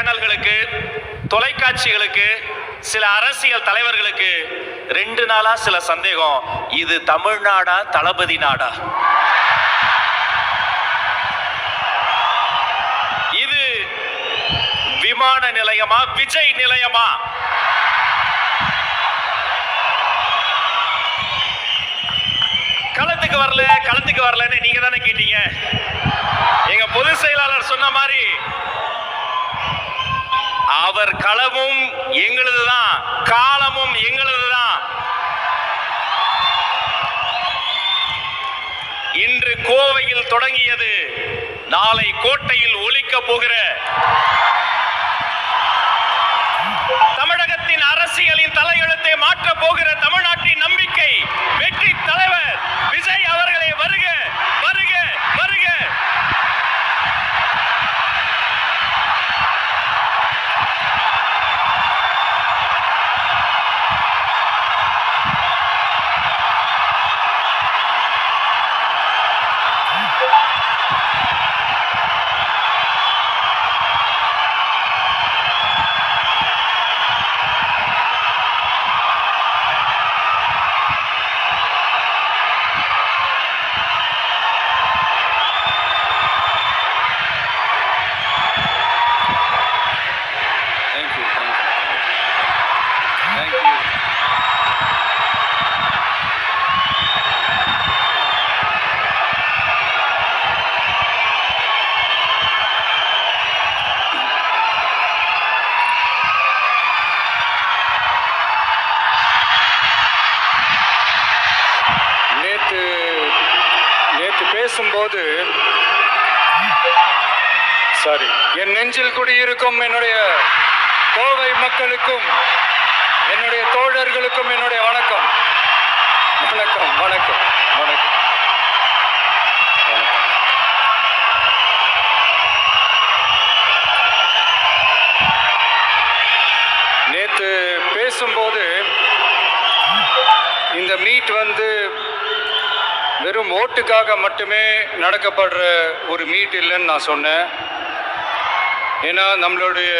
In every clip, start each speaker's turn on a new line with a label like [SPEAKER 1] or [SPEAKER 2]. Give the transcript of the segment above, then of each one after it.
[SPEAKER 1] சேனல்களுக்கு தொலைக்காட்சிகளுக்கு சில அரசியல் தலைவர்களுக்கு ரெண்டு நாளா சில சந்தேகம். இது தமிழ்நாடா தளபதி நாடா? இது விமான நிலையமா விஜய் நிலையமா? களத்துக்கு வரல களத்துக்கு வரலன்னு நீங்க தானே கேட்டீங்க? எங்க பொதுச் செயலாளர் சொன்ன மாதிரி அவர் களமும் எங்களுதுதான் காலமும் எங்களுதுதான். இன்று கோவையில் தொடங்கியது நாளை கோட்டையில் ஒழிக்க போகிற தமிழகத்தின் அரசியலின் தலையெழுத்தை மாற்றப் போகிற தமிழ்நாட்டின் நம்பிக்கை வெற்றி தலைவர் விஜய் அவர்களே வருக!
[SPEAKER 2] பேசும்போது சாரி என் நெஞ்சில் குடியிருக்கும் என்னுடைய கோவை மக்களுக்கும் என்னுடைய தோழர்களுக்கும் என்னுடைய வணக்கம் வணக்கம் வணக்கம் வணக்கம் வணக்கம். பேசும்போது இந்த மீட் வந்து வெறும் ஓட்டுக்காக மட்டுமே நடக்கப்படுற ஒரு மீட் இல்லைன்னு நான் சொன்னேன். ஏன்னா நம்மளுடைய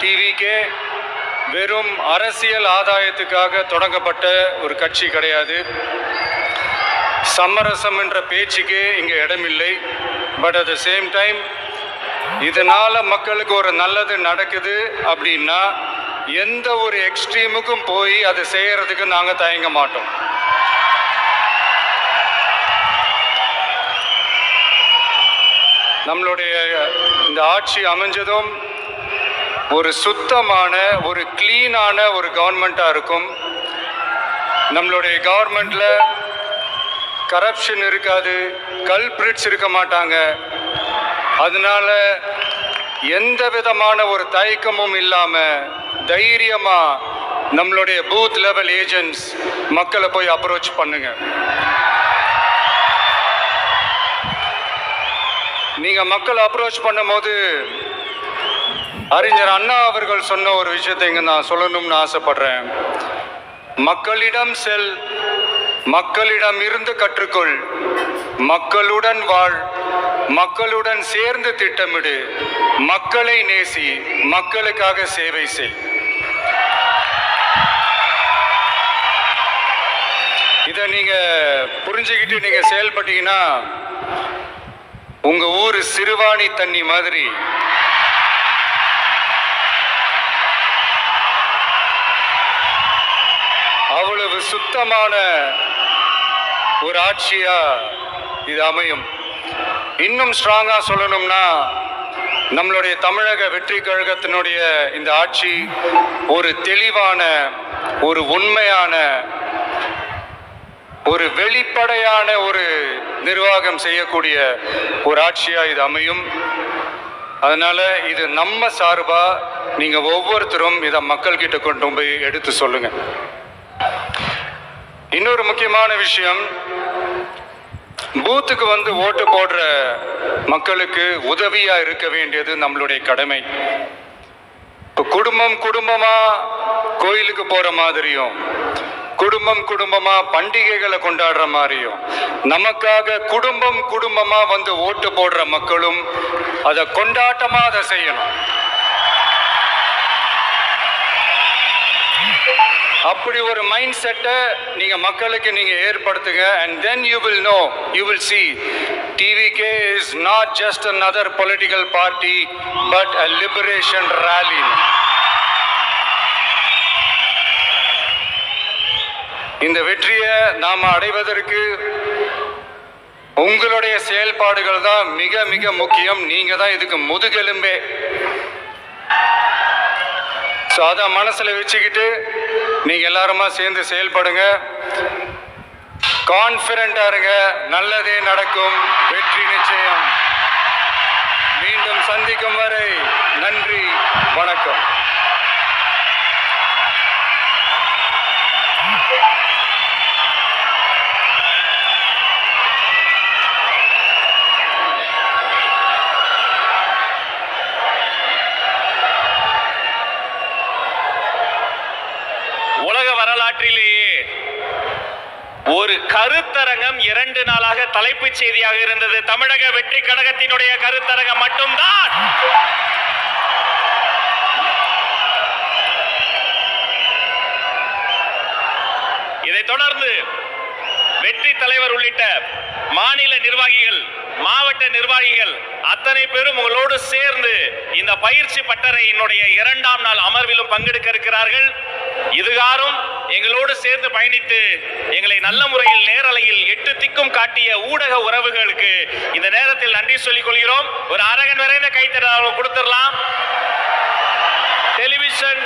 [SPEAKER 2] டிவிக்கே வெறும் அரசியல் ஆதாயத்துக்காக தொடங்கப்பட்ட ஒரு கட்சி கிடையாது. சமரசம் என்ற பேச்சுக்கே இங்கே இடமில்லை. But at the same time இதனால் மக்களுக்கு ஒரு நல்லது நடக்குது அப்படின்னா எந்த ஒரு எக்ஸ்ட்ரீமுக்கும் போய் அதை செய்கிறதுக்கு நாங்கள் தயங்க மாட்டோம். நம்மளுடைய இந்த ஆட்சி அமைஞ்சதும் ஒரு சுத்தமான ஒரு க்ளீனான ஒரு கவர்மெண்ட்டாக இருக்கும். நம்மளுடைய கவர்மெண்ட்டில் கரப்ஷன் இருக்காது கல்பிரிட்ஸ் இருக்க மாட்டாங்க. அதனால எந்த விதமான ஒரு தயக்கமும் இல்லாமல் தைரியமாக நம்மளுடைய பூத் லெவல் ஏஜென்ட்ஸ் மக்களை போய் அப்ரோச் பண்ணுங்க. நீங்க மக்கள் அப்ரோச் பண்ணும்போது அறிஞர் அண்ணா அவர்கள் சொன்ன ஒரு விஷயத்தை இங்க நான் சொல்லணும்னு ஆசைப்படுறேன். மக்களிடம் செல் மக்களிடம் இருந்து கற்றுக்கொள் மக்களுடன் வாழ் மக்களுடன் சேர்ந்து திட்டமிடு மக்களை நேசி மக்களுக்காக சேவை செய். இதை நீங்க புரிஞ்சுக்கிட்டு நீங்க செயல்பட்டீங்கன்னா உங்க ஊர் சிறுவாணி தண்ணி மாதிரி. அவ்வளவு சுத்தமான ஒரு ஆட்சியா இது அமையும். இன்னும் ஸ்ட்ராங்கா சொல்லணும்னா நம்மளுடைய தமிழக வெற்றி கழகத்தினுடைய இந்த ஆட்சி ஒரு தெளிவான ஒரு உண்மையான ஒரு வெளிப்படையான ஒரு நிர்வாகம் செய்யக்கூடிய ஒரு ஆட்சியா இது அமையும்? அதனால இது நம்ம சார்பாக நீங்கள் ஒவ்வொருத்தரும் இதை மக்கள்கிட்ட கொண்டு போய் எடுத்து சொல்லுங்க. இன்னொரு முக்கியமான விஷயம் பூத்துக்கு வந்து ஓட்டு போடுற மக்களுக்கு உதவியாக இருக்க வேண்டியது நம்மளுடைய கடமை. இப்போ குடும்பம் குடும்பமாக கோயிலுக்கு போகிற மாதிரியும் குடும்பம் குடும்பமா பண்டிகைகளை கொண்டாடுற மாதிரியும் நமக்காக குடும்பம் குடும்பமா வந்து ஓட்டு போடுற மக்களும் அதை கொண்டாட்டமா அதை செய்யணும். அப்படி ஒரு மைண்ட் செட்டை நீங்கள் மக்களுக்கு நீங்கள் ஏற்படுத்துங்க and then you will know you will see TVK is not just another political party but a liberation rally இந்த வெற்றியை நாம் அடைவதற்கு உங்களுடைய செயல்பாடுகள் தான் மிக மிக முக்கியம். நீங்க தான் இதுக்கு முதுகெலும்பே. ஸோ அதை மனசில் வச்சுக்கிட்டு நீங்க எல்லாருமா சேர்ந்து செயல்படுங்க. கான்பிடண்டா இருங்க. நல்லதே நடக்கும். வெற்றி நிச்சயம். மீண்டும் சந்திக்கும் வரை நன்றி வணக்கம்.
[SPEAKER 1] ஒரு கருத்தரங்கம் இரண்டு நாளாக தலைப்புச் செய்தியாக இருந்தது. தமிழக வெற்றி கழகத்தினுடைய கருத்தரங்கம் மட்டும்தான். இதைத் தொடர்ந்து வெற்றி தலைவர் உள்ளிட்ட மாநில நிர்வாகிகள் மாவட்ட நிர்வாகிகள் அத்தனை பேரும் உங்களோடு சேர்ந்து இந்த பயிற்சி பட்டறையினுடைய இரண்டாம் நாள் அமர்விலும் பங்கெடுக்க இருக்கிறார்கள். இதுகாரும் சேர்ந்து பயணித்து எங்களை நல்ல முறையில் நேரலையில் எட்டு திக்கும் காட்டிய ஊடக உறவுகளுக்கு இந்த நேரத்தில் நன்றி சொல்லிக் கொள்கிறோம். ஒரு அரகன் வரைந்த கைத்தட கொடுத்துடலாம். டெலிவிஷன்